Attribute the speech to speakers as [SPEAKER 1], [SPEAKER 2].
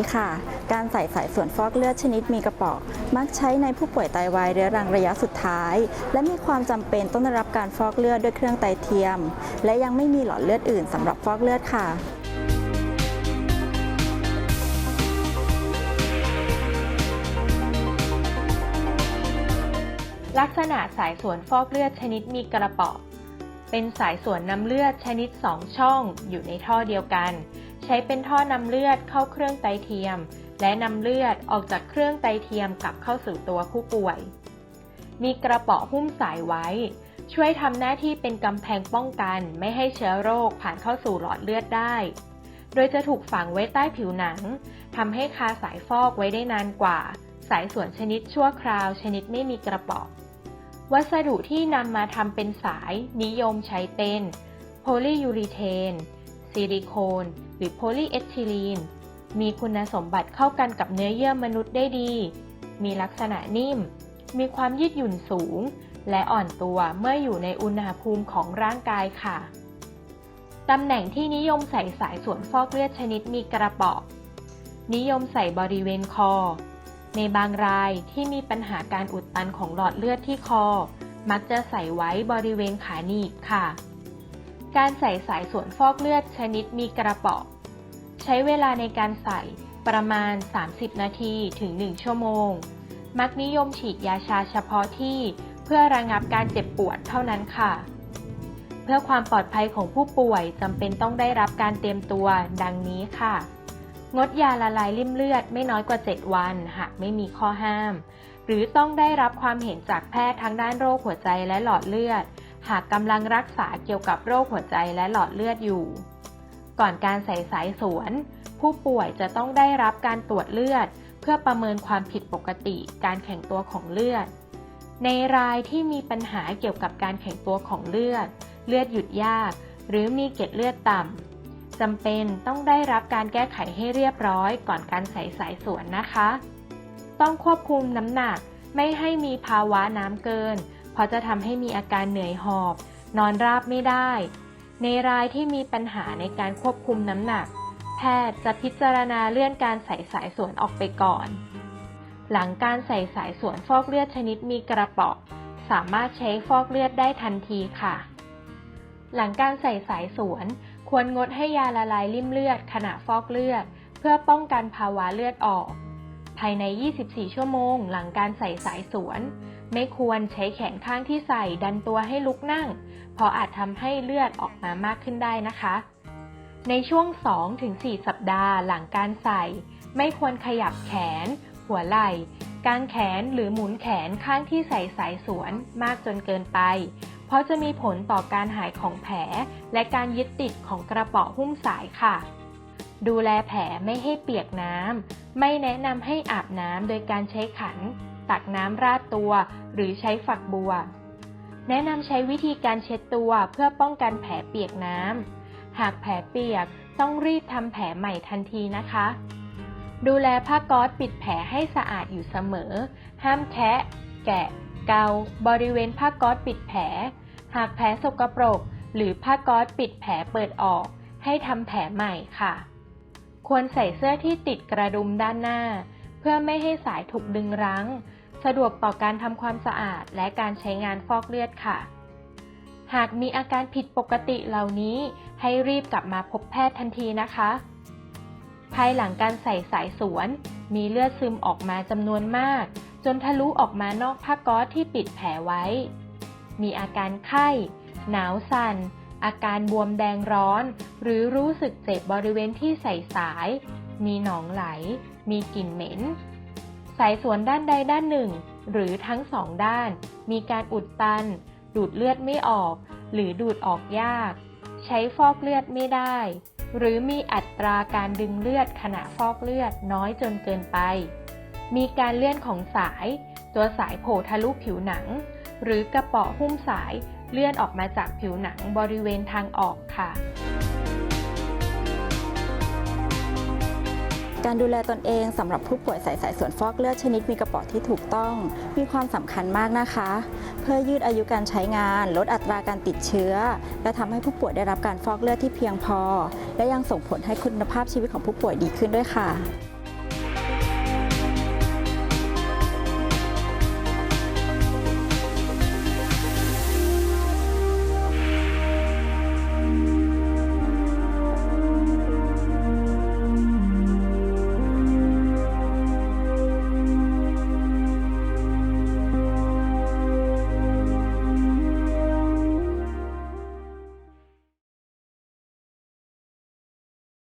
[SPEAKER 1] สวัสดีค่ะ การใส่สายส่วนฟอกเลือดชนิดมีกระป๋องมักใช้ในผู้ป่วยไตวายเรื้อรังระยะสุดท้าย และมีความจำเป็นต้องได้รับการฟอกเลือดด้วยเครื่องไตเทียม และยังไม่มีหลอดเลือดอื่นสำหรับฟอกเลือดค่ะ
[SPEAKER 2] ลักษณะสายส่วนฟอกเลือดชนิดมีกระป๋อง เป็นสายส่วนนำเลือดชนิด 2 ช่องอยู่ในท่อเดียวกัน ใช้เป็นท่อนำเลือดเข้าเครื่องไตเทียม และนำเลือดออกจากเครื่องไตเทียมกลับเข้าสู่ตัวผู้ป่วย มีกระเป๋อหุ้มสายไว้ ช่วยทำหน้าที่เป็นกำแพงป้องกัน ไม่ให้เชื้อโรคผ่านเข้าสู่หลอดเลือดได้ โดยจะถูกฝังไว้ใต้ผิวหนังทำให้คาสายฟอกไว้ได้นานกว่า สายส่วนชนิดชั่วคราวชนิดไม่มีกระป๋อ วัสดุที่นำมาทำเป็นสายนิยมใช้เป็นโพลียูรีเทน ซิลิโคน หรือโพลีเอทิลีน มีคุณสมบัติเข้ากันกับเนื้อเยื่อมนุษย์ได้ดี มีลักษณะนิ่ม มีความยืดหยุ่นสูง และอ่อนตัวเมื่ออยู่ในอุณหภูมิของร่างกายค่ะ ตำแหน่งที่นิยมใส่สายสวนฟอกเลือดชนิดมีกระป๋อนิยมใส่บริเวณคอ ในบางรายที่มีปัญหาการอุดตันของหลอดเลือดที่คอ มักจะใส่ไว้บริเวณขาหนีบค่ะ การใส่สายส่วนฟอกเลือดชนิดมีกระป๋องใช้เวลาในการใส่ประมาณ 30 นาทีถึง 1 ชั่วโมง มักนิยมฉีดยาชาเฉพาะที่เพื่อระงับการเจ็บปวดเท่านั้นค่ะ เพื่อความปลอดภัยของผู้ป่วยจำเป็นต้องได้รับการเตรียมตัวดังนี้ค่ะ งดยาละลายริ่มเลือดไม่น้อยกว่า 7 วัน หากไม่มีข้อห้าม หรือต้องได้รับความเห็นจากแพทย์ทางด้านโรคหัวใจและหลอดเลือด หากกำลังรักษาเกี่ยวกับโรคหัวใจและหลอดเลือดอยู่ ก่อนการใส่สายสวน ผู้ป่วยจะต้องได้รับการตรวจเลือด เพื่อประเมินความผิดปกติการแข็งตัวของเลือด ในรายที่มีปัญหาเกี่ยวกับการแข็งตัวของเลือด เลือดหยุดยาก หรือมีเกล็ดเลือดต่ำ จำเป็นต้องได้รับการแก้ไขให้เรียบร้อยก่อนการใส่สายสวนนะคะ ต้องควบคุมน้ำหนักไม่ให้มีภาวะน้ำเกิน เพราะจะทำให้มีอาการเหนื่อยหอบ นอนราบไม่ได้ ในรายที่มีปัญหาในการควบคุมน้ำหนัก แพทย์จะพิจารณาเลื่อนการใส่สายสวนออกไปก่อน หลังการใส่สายสวนฟอกเลือดชนิดมีกระป๋องสามารถใช้ฟอกเลือดได้ทันทีค่ะ หลังการใส่สายสวน ควรงดให้ยาละลายริ่มเลือดขณะฟอกเลือด เพื่อป้องกันภาวะเลือดออก ภายใน 24 ชั่วโมงหลังการใส่สายสวน ไม่ควรใช้แขนข้างที่ใส่ดันตัวให้ลุกนั่ง เพราะอาจทำให้เลือดออกมามากขึ้นได้นะคะ ในช่วง 2-4 สัปดาห์หลังการใส่ ไม่ควรขยับแขน หัวไหล่กางแขนหรือหมุนแขนข้างที่ใส่สายสวนมากจนเกินไป เพราะจะมีผลต่อการหายของแผล และการยึดติดของกระเป๋อหุ้มสายค่ะ ดูแลแผลไม่ให้เปียกน้ำ ไม่แนะนำให้อาบน้ำโดยการใช้ขัน ตักน้ำราดตัว หรือใช้ฝักบัว แนะนำใช้วิธีการเช็ดตัวเพื่อป้องกันแผลเปียกน้ำ หากแผลเปียกต้องรีบทำแผลใหม่ทันทีนะคะ ดูแลผ้าก๊อซปิดแผลให้สะอาดอยู่เสมอ ห้ามแคะ แกะ เกา บริเวณผ้าก๊อซปิดแผล หากแผลสกปรก หรือผ้าก๊อซปิดแผลเปิดออก ให้ทำแผลใหม่ค่ะ ควรใส่เสื้อที่ติดกระดุมด้านหน้า เพื่อไม่ให้สายถูกดึงรั้ง สะดวกต่อการทำความสะอาดและการใช้งานฟอกเลือดค่ะ หากมีอาการผิดปกติเหล่านี้ ให้รีบกลับมาพบแพทย์ทันทีนะคะ ภายหลังการใส่สายสวน มีเลือดซึมออกมาจำนวนมาก จนทะลุออกมานอกผ้าก๊อซที่ปิดแผลไว้ มีอาการไข้ หนาวสั่น อาการบวมแดงร้อน หรือรู้สึกเจ็บบริเวณที่ใส่สาย มีหนองไหล มีกลิ่นเหม็น สายสวนด้านใดด้านหนึ่ง หรือทั้งสองด้าน มีการอุดตัน ดูดเลือดไม่ออก หรือดูดออกยาก ใช้ฟอกเลือดไม่ได้ หรือมีอัตราการดึงเลือดขณะฟอกเลือดน้อยจนเกินไป มีการเลื่อนของสาย ตัวสายโผล่ทะลุผิวหนัง หรือกระเป๋อหุ้มสายเลื่อนออกมาจากผิวหนังบริเวณทางออกค่ะ
[SPEAKER 1] การดูแลตนเองสำหรับผู้ป่วยใส่สายส่วนฟอกเลือดชนิดมีกระป๋อที่ถูกต้อง มีความสำคัญมากนะคะ เพื่อยืดอายุการใช้งาน ลดอัตราการติดเชื้อ และทำให้ผู้ป่วยได้รับการฟอกเลือดที่เพียงพอ และยังส่งผลให้คุณภาพชีวิตของผู้ป่วยดีขึ้นด้วยค่ะ